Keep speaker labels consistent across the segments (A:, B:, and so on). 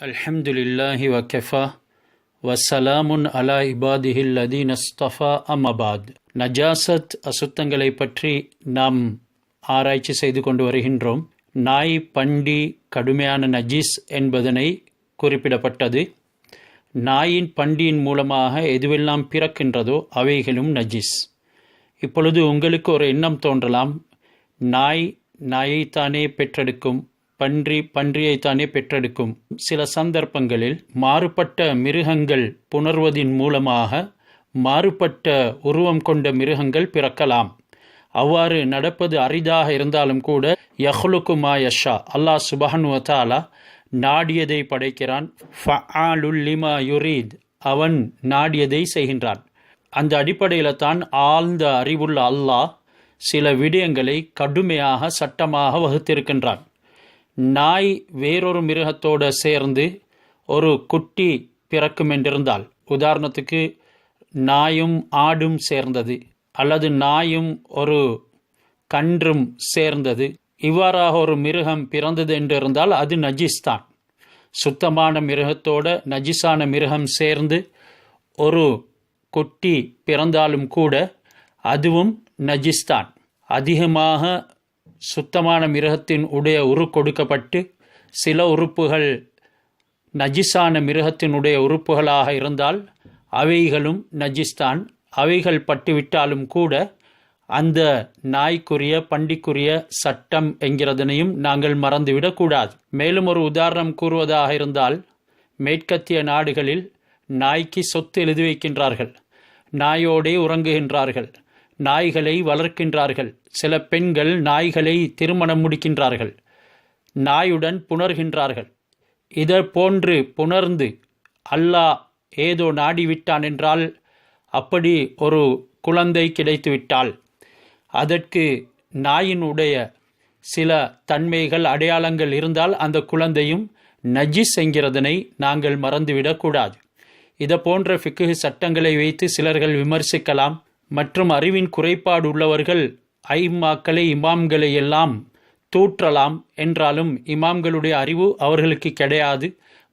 A: الحمد لله وكفى وسلام على عباده الذين اصطفى أما بعد நஜாசத் அசுத்தங்களை பற்றி நாம் ஆராய்ச்சி செய்து கொண்டு வருகின்றோம் நாய் பண்டி கடுமையான நஜீஸ் என்பதனை குறிப்பிடப்பட்டது நாயின் பண்டியின் மூலமாக எதுவெல்லாம் பிறக்கின்றதோ அவைகளும் நஜீஸ் இப்பொழுது உங்களுக்கு ஒரு எண்ணம் தோன்றலாம் நாய் நாயைத்தானே பெற்றெடுக்கும் பன்றி பன்றியைத்தானே பெற்றெடுக்கும். சில சந்தர்ப்பங்களில் மாறுபட்ட மிருகங்கள் புணர்வதின் மூலமாக மாறுபட்ட உருவம் கொண்ட மிருகங்கள் பிறக்கலாம். அவ்வாறு நடப்பது அரிதாக இருந்தாலும் கூட யஹ்லுக்கு மா யஷா அல்லாஹ் சுபஹனுவத்தாலா நாடியதை படைக்கிறான். லிமா யுரீத் அவன் நாடியதை செய்கின்றான். அந்த அடிப்படையில் தான் ஆழ்ந்த அறிவுள்ள அல்லாஹ் சில விடயங்களை கடுமையாக சட்டமாக வகுத்திருக்கின்றான். நாய் வேறொரு மிருகத்தோடு சேர்ந்து ஒரு குட்டி பிறக்கும் என்றிருந்தால். உதாரணத்துக்கு நாயும் ஆடும் சேர்ந்தது அல்லது நாயும் ஒரு கன்றும் சேர்ந்தது. இவ்வாறாக ஒரு மிருகம் பிறந்தது என்றிருந்தால் அது நஜிஸ் தான் சுத்தமான மிருகத்தோட நஜிஸான மிருகம் சேர்ந்து ஒரு குட்டி பிறந்தாலும் கூட அதுவும் நஜிஸ்தான். அதிகமாக சுத்தமான மிருகத்தின் உடைய உரு கொடுக்கப்பட்டு சில உறுப்புகள் நஜிஸான மிருகத்தினுடைய உறுப்புகளாக இருந்தால் அவைகளும் நஜிஸ்தான். அவைகள் பட்டுவிட்டாலும் கூட அந்த நாய்க்குரிய பண்டிக்குரிய சட்டம் என்கிறதனையும் நாங்கள் மறந்துவிடக்கூடாது. மேலும் ஒரு உதாரணம் கூறுவதாக இருந்தால் மேற்கத்திய நாடுகளில் நாய்க்கு சொத்து எழுதி வைக்கின்றார்கள். நாயோடே உறங்குகின்றார்கள். நாய்களை வளர்க்கின்றார்கள். சில பெண்கள் நாய்களை திருமணம் முடிக்கின்றார்கள். நாயுடன் புணர்கின்றார்கள். இதை போன்று புணர்ந்து அல்லாஹ் ஏதோ நாடிவிட்டான் என்றால் அப்படி ஒரு குழந்தை கிடைத்துவிட்டால் அதற்கு நாயினுடைய சில தன்மைகள் அடையாளங்கள் இருந்தால் அந்த குழந்தையும் நஜிஸ் என்கிறதனை நாங்கள் மறந்துவிடக்கூடாது இதை போன்ற ஃபிக்கு சட்டங்களை வைத்து சிலர்கள் விமர்சிக்கலாம். மற்றும் அறிவின் குறைபாடு உள்ளவர்கள் ஐம்மாக்களை இமாம்களை எல்லாம் தூற்றலாம் என்றாலும் இமாம்களுடைய அறிவு அவர்களுக்கு கிடையாது.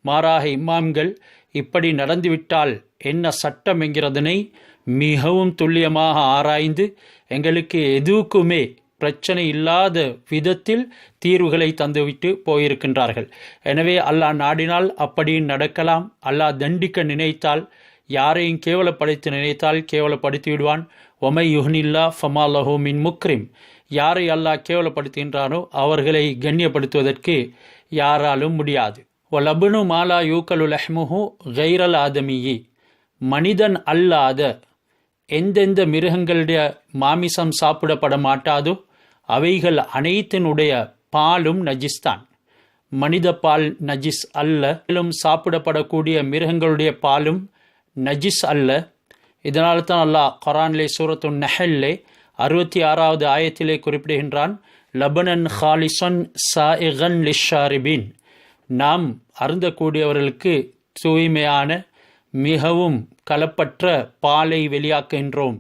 A: மாறாக இமாம்கள் இப்படி நடந்துவிட்டால் என்ன சட்டம் என்கிறதனை மிகவும் துல்லியமாக ஆராய்ந்து எங்களுக்கு எதுவுக்குமே பிரச்சனை இல்லாத விதத்தில் தீர்வுகளை தந்துவிட்டு போயிருக்கின்றார்கள். எனவே அல்லாஹ் நாடினால் அப்படி நடக்கலாம். அல்லாஹ் தண்டிக்க நினைத்தால் யாரையும் கேவலப்படுத்தி நினைத்தால் கேவலப்படுத்தி விடுவான். ஒமை யுஹ்னில்லா ஃபமாலஹோ மின் முக்ரிம் யாரை அல்லாஹ் கேவலப்படுத்துகின்றானோ அவர்களை கண்ணியப்படுத்துவதற்கு யாராலும் முடியாது. ஒலபுனு மாலா யூக்கலு லஹ்முஹு கைரல் ஆதமியி மனிதன் அல்லாத எந்தெந்த மிருகங்களுடைய மாமிசம் சாப்பிடப்பட மாட்டாதோ அவைகள் அனைத்தினுடைய பாலும் நஜிஸ்தான். மனித பால் நஜிஸ் அல்ல. மேலும் சாப்பிடப்படக்கூடிய மிருகங்களுடைய பாலும் நஜிஸ் அல்ல. இதனால் தான் அல்லாஹ் கொரான்லே சூரத்து நெஹல்லே அறுபத்தி ஆறாவது ஆயத்திலே குறிப்பிடுகின்றான் லபனன் ஹாலிசன் சாஇகன் லிஷாரிபின். நாம் அருந்தக்கூடியவர்களுக்கு தூய்மையான மிகவும் கலப்பற்ற பாலை வெளியாக்குகின்றோம்.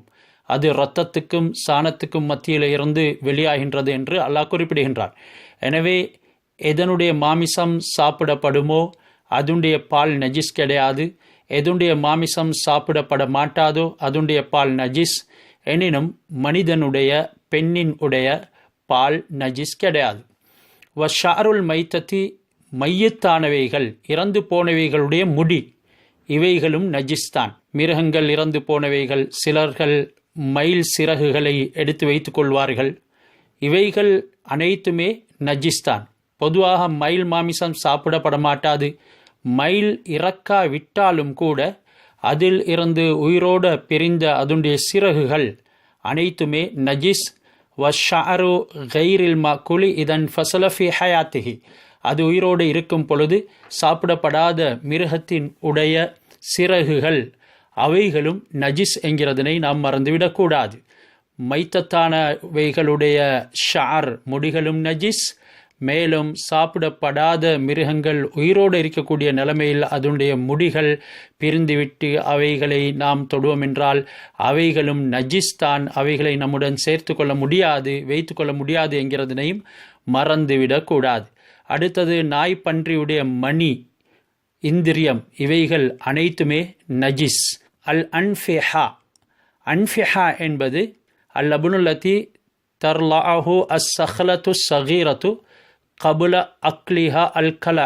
A: அது இரத்தத்துக்கும் சாணத்துக்கும் மத்தியில் இருந்து வெளியாகின்றது என்று அல்லாஹ் குறிப்பிடுகின்றார் எனவே எதனுடைய மாமிசம் சாப்பிடப்படுமோ அதனுடைய பால் நஜிஸ் கிடையாது. எதுடைய மாமிசம் சாப்பிடப்பட மாட்டாதோ? அதுடைய பால் நஜிஸ். எனினும் மனிதனுடைய பெண்ணின் உடைய பால் நஜிஸ் கிடையாது. வ ஷாருல் மைத்தத்தி மையத்தானவைகள் இறந்து போனவைகளுடைய முடி இவைகளும் நஜிஸ்தான். மிருகங்கள் இறந்து போனவைகள் சிலர்கள் மயில் சிறகுகளை எடுத்து வைத்து கொள்வார்கள். இவைகள் அனைத்துமே நஜிஸ்தான். பொதுவாக மயில் மாமிசம் சாப்பிடப்பட மாட்டாது. மயில் இறக்கா விட்டாலும் கூட அதில் இருந்து உயிரோடு பிரிந்த அதனுடைய சிறகுகள் அனைத்துமே நஜிஸ் வஷாரு கைரில் மா குலி இதன் ஃபசலஃபி ஹயாத்திகி அது உயிரோடு இருக்கும் பொழுது சாப்பிடப்படாத மிருகத்தின் உடைய சிறகுகள் அவைகளும் நஜிஸ் என்கிறதனை நாம் மறந்துவிடக்கூடாது. மைத்தத்தானவைகளுடைய ஷார் முடிகளும் நஜிஸ் மேலும் சாப்பிடப்படாத மிருகங்கள் உயிரோடு இருக்கக்கூடிய நிலைமையில் அதனுடைய முடிகள் பிரிந்துவிட்டு அவைகளை நாம் தொடுவோம் என்றால் அவைகளும் நஜிஸ்தான் அவைகளை நம்முடன் சேர்த்து கொள்ள முடியாது வைத்து கொள்ள முடியாது என்கிறதனையும் மறந்துவிடக்கூடாது அடுத்தது நாய் பன்றியுடைய மணி இந்திரியம் இவைகள் அனைத்துமே நஜிஸ். அல் அன்ஃபெஹா அன்ஃபெஹா என்பது அல் அபுனுல்லத்தி தர்லாஹு அஸ் சஹலத்து சகீரத்து கபுல அக்லிஹா அல்கல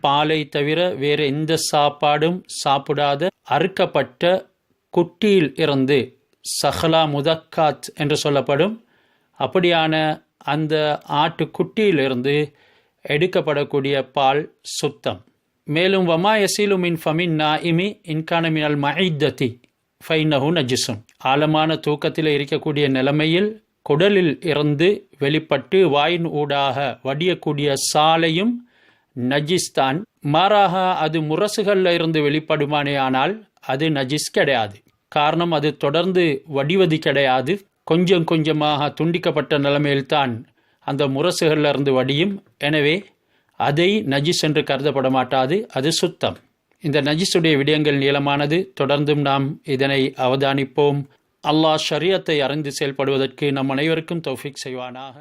A: பாலை தவிர வேறு எந்த சாப்பாடும் சாப்பிடாத அறுக்கப்பட்ட குட்டியில் இருந்து சஹலா முதக்காத் என்று சொல்லப்படும். அப்படியான அந்த ஆட்டு குட்டியிலிருந்து எடுக்கப்படக்கூடிய பால் சுத்தம். மேலும் வமா எசிலு மின் ஃபமின் நாஇமி இன்கான மினல் மஹித்ததி ஃபைனஹு நஜிசும். ஆழமான தூக்கத்தில் இருக்கக்கூடிய நிலைமையில் குடலில் இருந்து வெளிப்பட்டு வாயின் ஊடாக வடியக்கூடிய சாலையும் நஜிஸ்தான். மாறாக அது முரசுகளில் இருந்து வெளிப்படுமானே ஆனால் அது நஜிஸ் கிடையாது. காரணம் அது தொடர்ந்து வடிவது கிடையாது. கொஞ்சம் கொஞ்சமாக துண்டிக்கப்பட்ட நிலைமையில்தான் அந்த முரசுகளில் இருந்து வடியும். எனவே அதை நஜிஸ் என்று கருதப்பட மாட்டாது. அது சுத்தம். இந்த நஜிஸுடைய விடயங்கள் நீளமானது. தொடர்ந்தும் நாம் இதனை அவதானிப்போம். அல்லாஹ் ஷரியத்தை அறிந்து செயல்படுவதற்கு நம் அனைவருக்கும் தௌஃபிக் செய்வானாக.